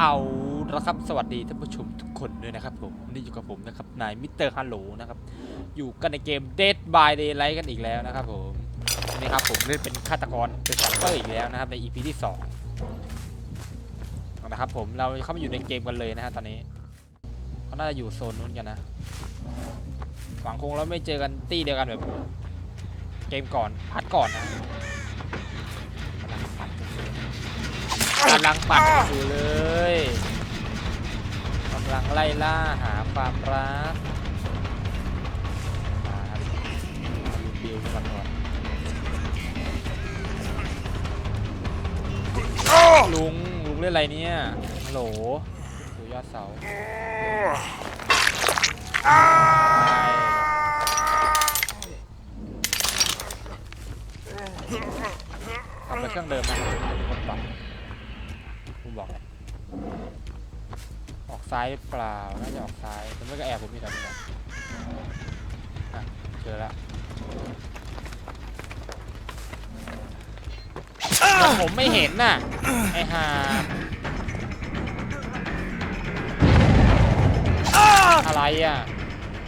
เอาละครับสวัสดีท่านผู้ชมทุกคนด้วยนะครับผมนี่อยู่กับผมนะครับนายมิสเตอร์ฮัลโหลนะครับอยู่กันในเกม Dead by Daylight กันอีกแล้วนะครับผมนี่ครับผมเล่นเป็นฆาตกรเป็นซัมเปอร์อีกแล้วนะครับใน EP ที่สองนะครับผมเราเข้ามาอยู่ในเกมกันเลยนะฮะตอนนี้เขาน่าจะอยู่โซนนู้นกันนะหวังคงเราไม่เจอกันตีเดียวกันแบบเกมก่อนพัดก่อนนะ กำลังปัดอยู่เลยกำลังไล่ล่าหาความรักมาครับมาดูบิวกันก่อนลุงลุงเล่นอะไรเนี่ยฮัลโหลดูยอดเสาทำเป็นเครื่องเดิมนะคนปรับ บอกเลยออกซ้ายเปล่า น่าจะออกซ้ายแต่ไม่ก็แอบผมมีแต่นี่แหละเจอแล้วผมไม่เห็นน่ะ ไอ้ห่าอะไรอะ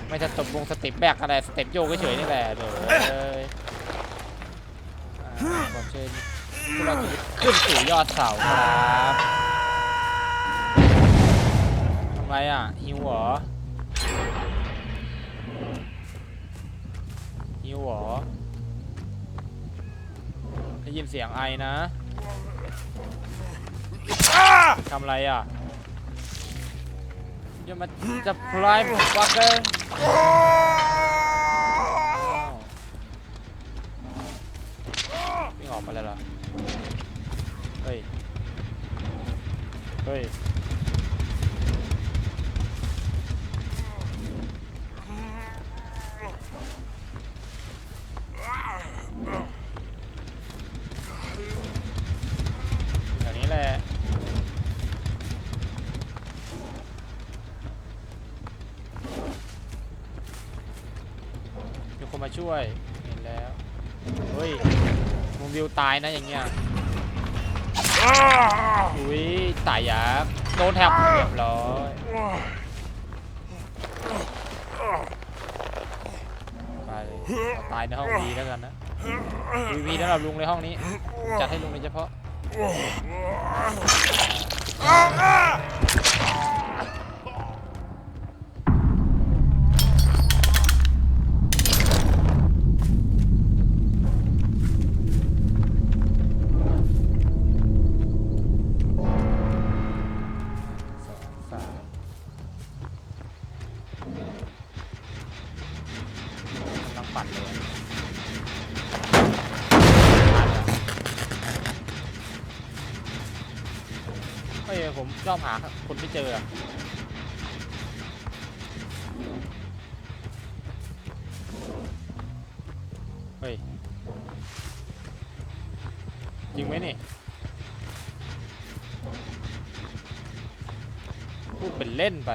ไม่จะตบวงสเต็ปแบกอะไร สเต็ปโยกเฉยนี่แหละเดี๋ยวเลยอ่าขอเชิญ ผู้รอดชีวิตขึ้นสู่ยอดเสาครับทำไรอะหิวเหรอหิวเหรอได้ยินเสียงไอนะทำไรอะอย่ามาจะพลายฟักเกอร์ เลยเหรอ เฮ้ย เฮ้ย อย่างนี้แหละมีคนมาช่วย วิวตายนะอย่างเงี้ยอุ้ยตายยักษ์โดนแทบเรียบร้อยไปตายในห้องดีแล้วกันนะวีวีสำหรับลุงในห้องนี้ จัดให้ลุงโดยเฉพาะ สองสามกำลังปั่นเลยอะปั่นอะ เออผมชอบหาคนไม่เจอเฮ้ยจริงไหมนี่พูดเป็นเล่นไป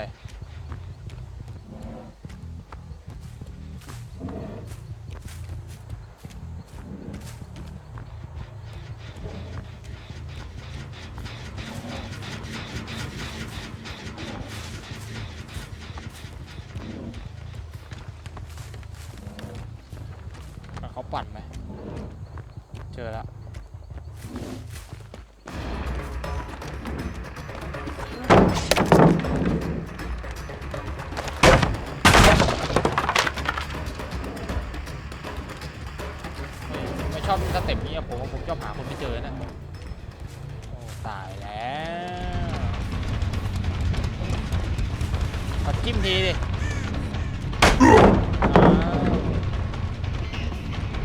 เต็ปนี้ผมว่าผมชอบหาคนไม่เจอนะโอ้ตายแล้วขอจิ้มทีดิอ้าว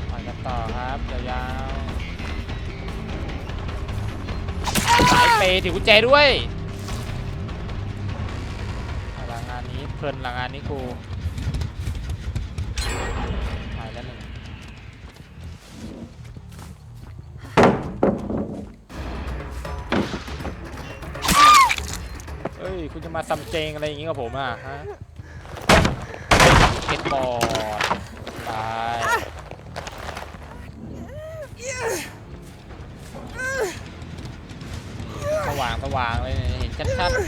ไปกันต่อครับยาวๆสายเปย์ถือกุญแจด้วยเอาละงานนี้เพลินละงานนี้กูไปแล้วหนึ่ง ยคุณจะมาซัมเจงอะไรอย่างงี้กับผมอะฮะเก็ตบอดตายสว่างสว่างเลยเนี่ยเห็นชัดๆ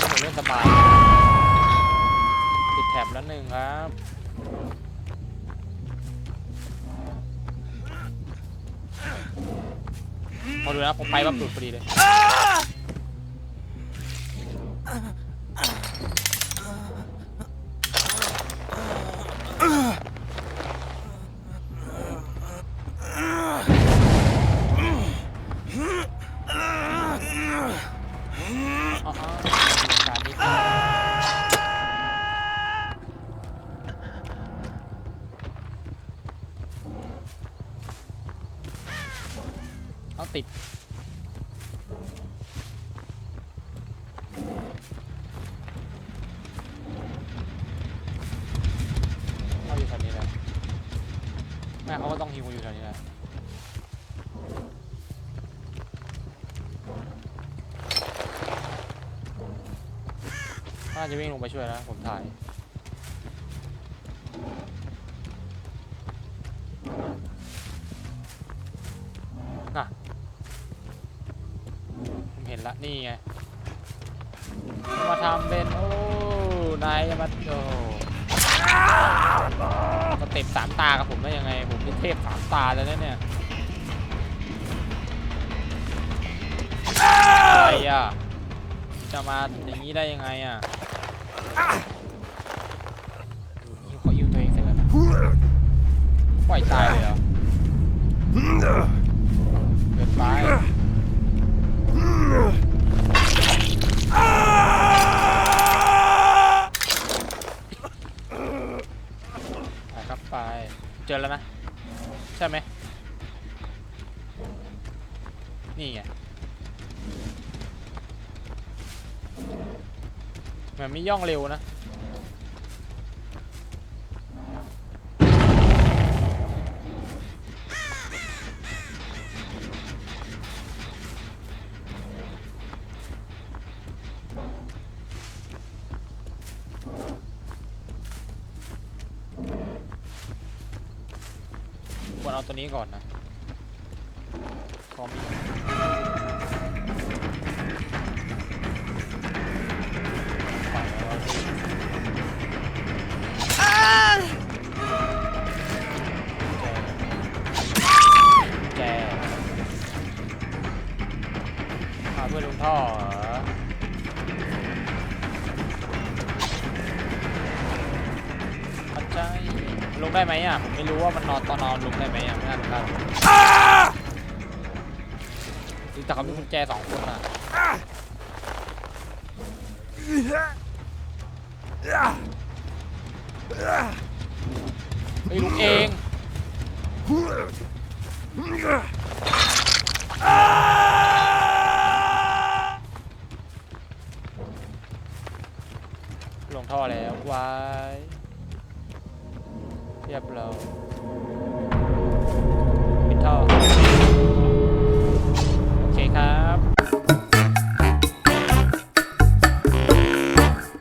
อันนี้ผมเล่นสบายติดแถบแล้วหนึ่งครับ พอดูนะผมไปแบบหลุดพอดีเลย ติด เขาอยู่แถวนี้แหละแม่เขาก็ต้องฮิวอยู่แถวนี้แหละน่าจะวิ่งลงไปช่วยนะผมถ่าย นี่ไง มาทำเป็นโอ้นายจมาโอ้สเต็ปสามตากับผมได้ยังไง ผมเป็นเทพสามตาแล้วนะเนี่ยอะไรอะจะมาอย่างนี้ได้ยังไงอะขอยิงตัวเองเสร็จแล้วปล่อยตายเลยเหรอ นี่ไงเหมือนไม่ย่องเร็วนะ ควรเอาตัวนี้ก่อนนะ อนลงท่อเหรอปัจจัยลงได้ไหมอะผมไม่รู้ว่ามันนอนตอนนอนลงได้ไหมอะไม่น่าลงได้หรอกแต่เขามีกุญแจสองคนอะไม่ลุกเอง ลงท่อแล้วไว้เรียบร้อยปิดท่อ